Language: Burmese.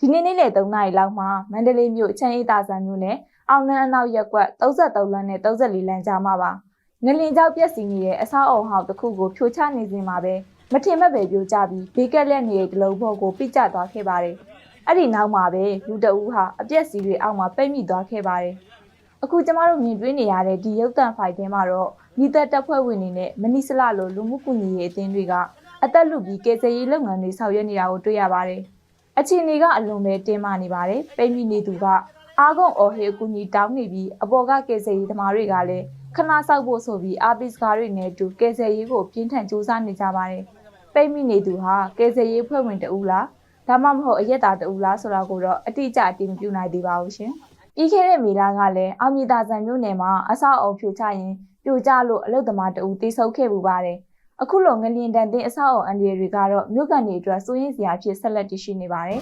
ဒီနေ့နေ့လယ်3နာရီလောက်မှာမန္တလေးမြို့ချမ်းအေးတာဆန်မြို့နယ်အောင်နန်းအနောက်ရက်ကွက်33လမ်းနဲ့34လမ်းကြားမှာပါငလင်ကြောက်ပြက်စီနေတဲ့အဆောက်အုံဟောင်းတစ်ခုကိုဖြိုချနေစဉ်မှာပဲမထင်မဲ့ပဲပြိုကျပြီးဘေးကက်လက်နေတဲ့ဒလုံးဘောကိုပိကျသွားခဲ့ပါတယ်အဲ့ဒီနောက်မှာပဲလူတအူးဟာအပြက်စီတွေအောက်မှာပိတ်မိသွားခဲ့ပါတယ်အခုကျမတို့မြင်တွေ့နေရတဲ့ဒီရုပ်တံဖိုင်ထဲမှာတော့မိသက်တပ်ဖွဲ့ဝင်တွေနဲ့မနိစလလိုလူမှုကူညီရေးအသင်းတွေကအသက်လူပြီးကယ်ဆယ်ရေးလုပ်ငန်းတွေဆောင်ရွက်နေတာကိုတွေ့ရပါတယ် အခြေအနေကအလွန်ပဲတင်းမာနေပါတယ်။ပိတ်မိနေသူကအာကုံအော်ဟေအကူကြီးတောင်းနေပြီးအပေါ်ကကယ်ဆယ်ရေးသမားတွေကလည်းခဏဆောက်ဖို့ဆိုပြီးအာပစ်စကားတွေနဲ့အတူကယ်ဆယ်ရေးကိုပြင်းထန်ကြိုးစားနေကြပါတယ်။ပိတ်မိနေသူဟာကယ်ဆယ်ရေးဖွဲ့ဝင်တဦးလားဒါမှမဟုတ်အရက်သားတဦးလားဆိုတာကိုတော့အတိအကျအတည်မပြုနိုင်သေးပါဘူးရှင်။ပြီးခဲ့တဲ့မေလကလည်းအောင်မြေတာဆန်မြို့နယ်မှာအဆောက်အုံဖြိုချရင်ပြိုကျလို့အလုသမားတဦးတိဆုတ်ခဲ့ပူပါတယ်။ အခုလိုငလျင်တန်တဲ့အဆောက်အအုံအန္တရာယ်တွေကတော့မြို့ကန်တွေအတွက်စိုးရိမ်စရာဖြစ်ဆက်လက်တရှိနေပါတယ်